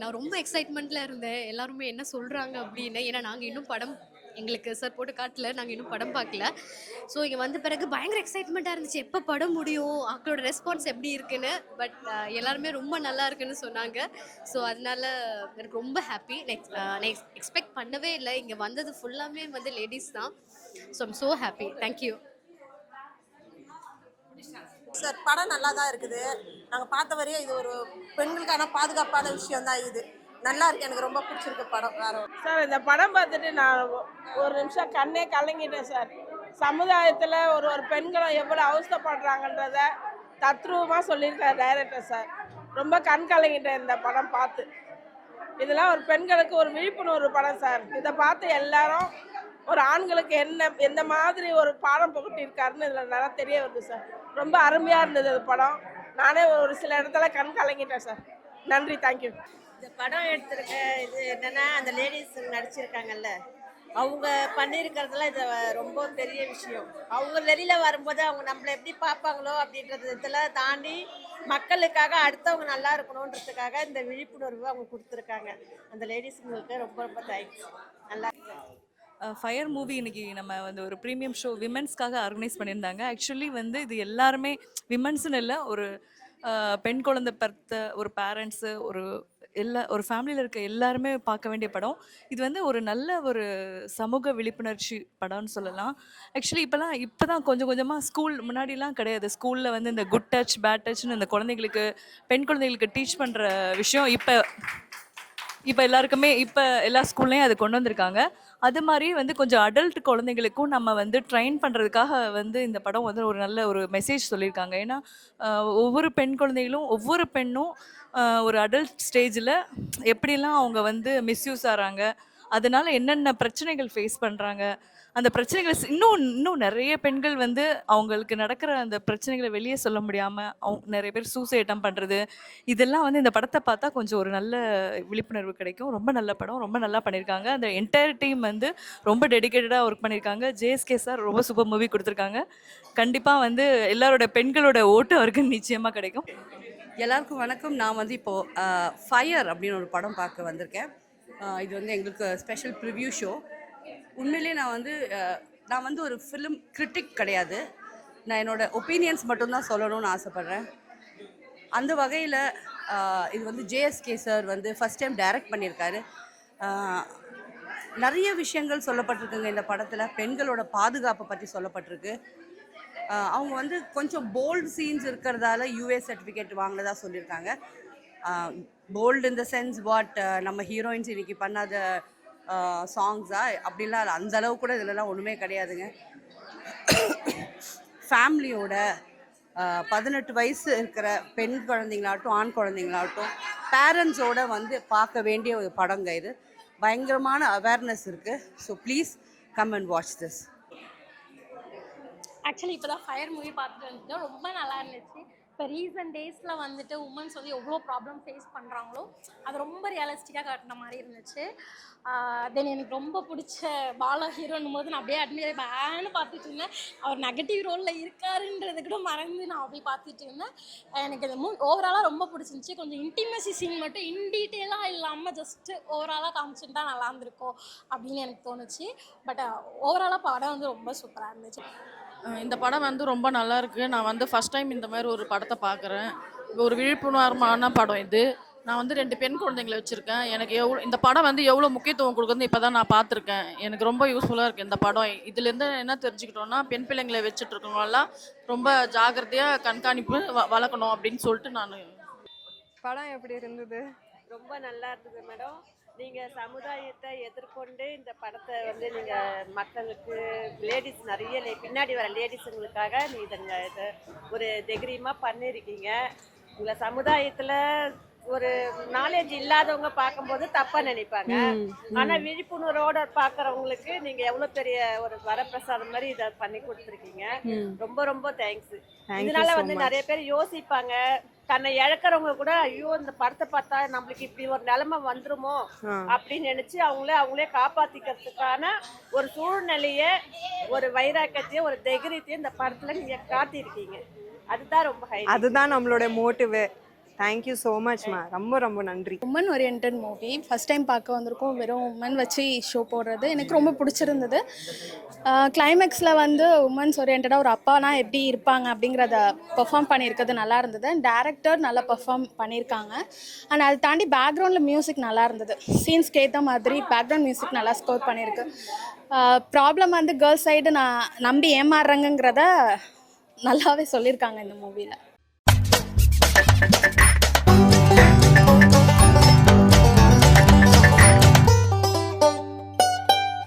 நான் ரொம்ப எக்ஸைட்மெண்ட்டில் இருந்தேன். எல்லாருமே என்ன சொல்கிறாங்க அப்படின்னு. ஏன்னா நாங்கள் இன்னும் படம் எங்களுக்கு சார் போட்டு காட்டல. நாங்கள் இன்னும் படம் பார்க்கல. ஸோ இங்கே வந்த பிறகு பயங்கர எக்ஸைட்மெண்ட்டாக இருந்துச்சு. எப்போ படம் முடியும்? அவங்களோட ரெஸ்பான்ஸ் எப்படி இருக்குன்னு. பட் எல்லாருமே ரொம்ப நல்லா இருக்குன்னு சொன்னாங்க. ஸோ அதனால எனக்கு ரொம்ப ஹாப்பி நெக்ஸ்ட் நெக்ஸ்ட் எக்ஸ்பெக்ட் பண்ணவே இல்லை. இங்கே வந்தது ஃபுல்லாமே வந்து லேடிஸ் தான். So I'm so happy thank you sir படம் நல்லா தான் இருக்குது. நாங்கள் பார்த்த வரையும் இது ஒரு பெண்களுக்கான பாதுகாப்பான விஷயம் தான் இது. நல்லா இருக்கு. எனக்கு ரொம்ப பிடிச்சிருக்கு படம் வேற சார் இந்த படம் பார்த்துட்டு நான் ஒரு நிமிஷம் கண்ணே கலங்கிட்டேன் சார். சமுதாயத்தில் ஒரு ஒரு பெண்களும் எவ்வளோ அவஸ்தைப்படுறாங்கன்றத தத்ரூபமாக சொல்லியிருக்காரு டைரக்டர் சார். ரொம்ப கண் கலங்கிட்டேன் இந்த படம் பார்த்து. இதெல்லாம் ஒரு பெண்களுக்கு ஒரு விழிப்புணர்வு படம் சார். இதை பார்த்து எல்லாரும் ஒரு ஆண்களுக்கு என்ன எந்த மாதிரி ஒரு பாடம் புகட்டியிருக்காருன்னு இதில் நல்லா தெரிய வருது சார் ரொம்ப அருமையாக இருந்தது அது படம். நானே ஒரு சில இடத்துல கண் கலங்கிட்டேன் சார் நன்றி தேங்க்யூ இந்த படம் எடுத்திருக்க இது என்னென்னா அந்த லேடிஸ் நடிச்சிருக்காங்கல்ல அவங்க பண்ணியிருக்கிறதுல இது ரொம்ப பெரிய விஷயம். அவங்க வெளியில் வரும்போது அவங்க நம்மளை எப்படி பார்ப்பாங்களோ அப்படின்றது இதெல்லாம் தாண்டி மக்களுக்காக அடுத்தவங்க நல்லா இருக்கணுன்றதுக்காக இந்த விழிப்புணர்வு அவங்க கொடுத்துருக்காங்க. அந்த லேடிஸுங்களுக்கு ரொம்ப ரொம்ப தேங்க்ஸ் நல்லா ஃபயர் மூவி இன்னைக்கு நம்ம வந்து ஒரு ப்ரீமியம் ஷோ விமென்ஸ்க்காக ஆர்கனைஸ் பண்ணியிருந்தாங்க. ஆக்சுவலி வந்து இது எல்லாருமே விமென்ஸ்னு இல்லை ஒரு பெண் குழந்தை பிறத்த ஒரு பேரண்ட்ஸு ஒரு எல்லா ஒரு ஃபேமிலியில் இருக்க எல்லாருமே பார்க்க வேண்டிய படம். இது வந்து ஒரு நல்ல ஒரு சமூக விழிப்புணர்ச்சி படம்னு சொல்லலாம். ஆக்சுவலி இப்போலாம் இப்போ தான் கொஞ்சம் கொஞ்சமாக ஸ்கூல் முன்னாடிலாம் கிடையாது. ஸ்கூலில் வந்து இந்த குட் டச் பேட் டச்னு இந்த குழந்தைங்களுக்கு பெண் குழந்தைகளுக்கு டீச் பண்ணுற விஷயம் இப்போ இப்போ எல்லாருக்குமே இப்போ எல்லா ஸ்கூல்லையும் அது கொண்டு வந்திருக்காங்க. அது மாதிரி வந்து கொஞ்சம் அடல்ட் குழந்தைங்களுக்கும் நம்ம வந்து ட்ரெயின் பண்ணுறதுக்காக வந்து இந்த படம் வந்து ஒரு நல்ல ஒரு மெசேஜ் சொல்லியிருக்காங்க. ஏன்னா ஒவ்வொரு பெண் குழந்தைகளும் ஒவ்வொரு பெண்ணும் ஒரு அடல்ட் ஸ்டேஜில் எப்படிலாம் அவங்க வந்து மிஸ்யூஸ் ஆகிறாங்க அதனால என்னென்ன பிரச்சனைகள் ஃபேஸ் பண்ணுறாங்க அந்த பிரச்சனைகளை இன்னும் இன்னும் நிறைய பெண்கள் வந்து அவங்களுக்கு நடக்கிற அந்த பிரச்சனைகளை வெளியே சொல்ல முடியாமல் அவங்க நிறைய பேர் சூசைட்டம் பண்ணுறது இதெல்லாம் வந்து இந்த படத்தை பார்த்தா கொஞ்சம் ஒரு நல்ல விழிப்புணர்வு கிடைக்கும். ரொம்ப நல்ல படம் ரொம்ப நல்லா பண்ணியிருக்காங்க. அந்த என்டையர் டீம் வந்து ரொம்ப டெடிகேட்டடாக ஒர்க் பண்ணியிருக்காங்க. ஜேஎஸ்கே சார் ரொம்ப சூப்பர் மூவி கொடுத்துருக்காங்க. கண்டிப்பாக வந்து எல்லாரோட பெண்களோட ஓட்டு அவருக்கு நிச்சயமாக கிடைக்கும். எல்லாருக்கும் வணக்கம். நான் வந்து இப்போது ஃபயர் அப்படின்னு ஒரு படம் பார்க்க வந்திருக்கேன். இது வந்து எங்களுக்கு ஸ்பெஷல் ப்ரிவ்யூ ஷோ உண்மையிலே நான் வந்து நான் வந்து ஒரு ஃபிலிம் கிரிட்டிக் கிடையாது. நான் என்னோட ஒப்பீனியன்ஸ் மட்டும்தான் சொல்லணும்னு ஆசைப்பட்றேன். அந்த வகையில் இது வந்து ஜேஎஸ்கே சார் வந்து ஃபஸ்ட் டைம் டைரக்ட் பண்ணியிருக்காரு. நிறைய விஷயங்கள் சொல்லப்பட்டிருக்குங்க இந்த படத்தில். பெண்களோட பாதுகாப்பை பற்றி சொல்லப்பட்டிருக்கு. அவங்க வந்து கொஞ்சம் போல்டு சீன்ஸ் இருக்கிறதால யூஏ சர்டிஃபிகேட் வாங்கினதாக சொல்லியிருக்காங்க. போல்டு இந்த சென்ஸ் வாட் நம்ம ஹீரோயின்ஸ் இன்றைக்கி பண்ணாத uh, சாங்ஸா அப்படிலாம் இல்லை. அந்த அளவு கூட இதுலலாம் ஒன்றுமே கிடையாதுங்க. ஃபேமிலியோட uh, பதினெட்டு வயசு இருக்கிற பெண் குழந்தைங்களாகட்டும் ஆண் குழந்தைங்களாகட்டும் பேரண்ட்ஸோட வந்து பார்க்க வேண்டிய ஒரு படங்க இது. பயங்கரமான அவேர்னஸ் இருக்குது so please come and watch this actually இப்போ தான் ஃபயர் மூவி பார்த்துட்டு வந்துட்டோம். ரொம்ப நல்லா இருந்துச்சு. இப்போ ரீசன்ட் டேஸில் வந்துட்டு உமன்ஸ் வந்து எவ்வளோ ப்ராப்ளம் ஃபேஸ் பண்ணுறாங்களோ அது ரொம்ப ரியலிஸ்டிக்காக காட்டின மாதிரி இருந்துச்சு. தென் எனக்கு ரொம்ப பிடிச்ச பாலா ஹீரோன்னும் போது நான் அப்படியே அட்மியர் பேன்னு பார்த்துட்டு இருந்தேன். அவர் நெகட்டிவ் ரோலில் இருக்காருன்றது கூட மறந்து நான் அப்படியே பார்த்துட்டு இருந்தேன். எனக்கு இந்த மூ ஓவராலாக ரொம்ப பிடிச்சிருந்துச்சி. கொஞ்சம் இன்டிமசி சீன் மட்டும் இன் டீட்டெயிலாக இல்லாமல் ஜஸ்ட்டு ஓவராலாக காமிச்சிருந்தா நல்லா இருந்திருக்கும் அப்படின்னு எனக்கு தோணுச்சு. பட் ஓவராலாக படம் வந்து ரொம்ப சூப்பராக இருந்துச்சு. இந்த படம் வந்து ரொம்ப நல்லா இருக்கு. நான் வந்து ஃபர்ஸ்ட் டைம் இந்த மாதிரி ஒரு படத்தை பார்க்குறேன் ஒரு விழிப்புணர்வான படம் இது. நான் வந்து ரெண்டு பெண் குழந்தைங்களை வச்சுருக்கேன். எனக்கு எவ்வளோ இந்த படம் வந்து எவ்வளோ முக்கியத்துவம் கொடுக்குறது இப்போ தான் நான் பார்த்துருக்கேன். எனக்கு ரொம்ப யூஸ்ஃபுல்லாக இருக்குது இந்த படம். இதுலேருந்து என்ன தெரிஞ்சுக்கிட்டோம்னா பெண் பிள்ளைங்களை வச்சுட்டு இருக்கவங்கலாம் ரொம்ப ஜாக்கிரதையாக கண்காணிப்பு வ வளர்க்கணும் அப்படின்னு சொல்லிட்டு நான் படம் எப்படி இருந்தது? ரொம்ப நல்லா இருந்தது மேடம். நீங்க சமுதாயத்தை எதிர்கொண்டு இந்த படத்தை வந்து நீங்க மக்களுக்கு லேடிஸ் நிறைய பின்னாடி வர லேடிஸுங்களுக்காக நீ இதுங்க இது ஒரு தைரியமா பண்ணியிருக்கீங்க உங்களை சமுதாயத்துல ஒரு நாலேஜ் இல்லாதவங்க பார்க்கும்போது தப்பா நினைப்பாங்க. ஆனா விழிப்புணர்வோட பாக்குறவங்களுக்கு நீங்க எவ்வளவு பெரிய ஒரு வரப்பிரசாதம் மாதிரி இதை பண்ணி கொடுத்துருக்கீங்க. ரொம்ப ரொம்ப தேங்க்ஸ் இதனால வந்து நிறைய பேர் யோசிப்பாங்க. தன்னை இழக்கிறவங்க கூட ஐயோ இந்த படத்தை பார்த்தா நம்மளுக்கு இப்படி ஒரு நிலைமை வந்துருமோ அப்படின்னு நினைச்சு அவங்களே அவங்களே காப்பாத்திக்கிறதுக்கான ஒரு சூழ்நிலைய ஒரு வைராக்கியத்தையும் ஒரு தைரியத்தையும் இந்த படத்துல நீங்க காட்டியிருக்கீங்க. அதுதான் ரொம்ப ஹை அதுதான் நம்மளோட மோட்டிவு தேங்க்யூ ஸோ மச்மா ரொம்ப ரொம்ப நன்றி. Woman orient movie first time பார்க்க வந்திருக்கோம். வெறும் உமன் வச்சு ஷோ போடுறது. எனக்கு ரொம்ப பிடிச்சிருந்தது. கிளைமேக்ஸில் வந்து உமன்ஸ் ஓரியன்டாக ஒரு அப்பானா எப்படி இருப்பாங்க அப்படிங்கிறத பெர்ஃபார்ம் பண்ணியிருக்கிறது நல்லா இருந்தது. அண்ட் டேரக்டர் நல்லா பெர்ஃபார்ம் பண்ணியிருக்காங்க. அண்ட் அதை தாண்டி பேக்ரவுண்டில் மியூசிக் நல்லா இருந்தது. சீன்ஸ்க்கு ஏற்ற மாதிரி பேக்ரவுண்ட் மியூசிக் நல்லா ஸ்கோர் பண்ணியிருக்கு. ப்ராப்ளம் வந்து கேர்ள்ஸ் சைடு நான் நம்பி ஏமாறுறேங்கிறத நல்லாவே சொல்லியிருக்காங்க இந்த மூவியில்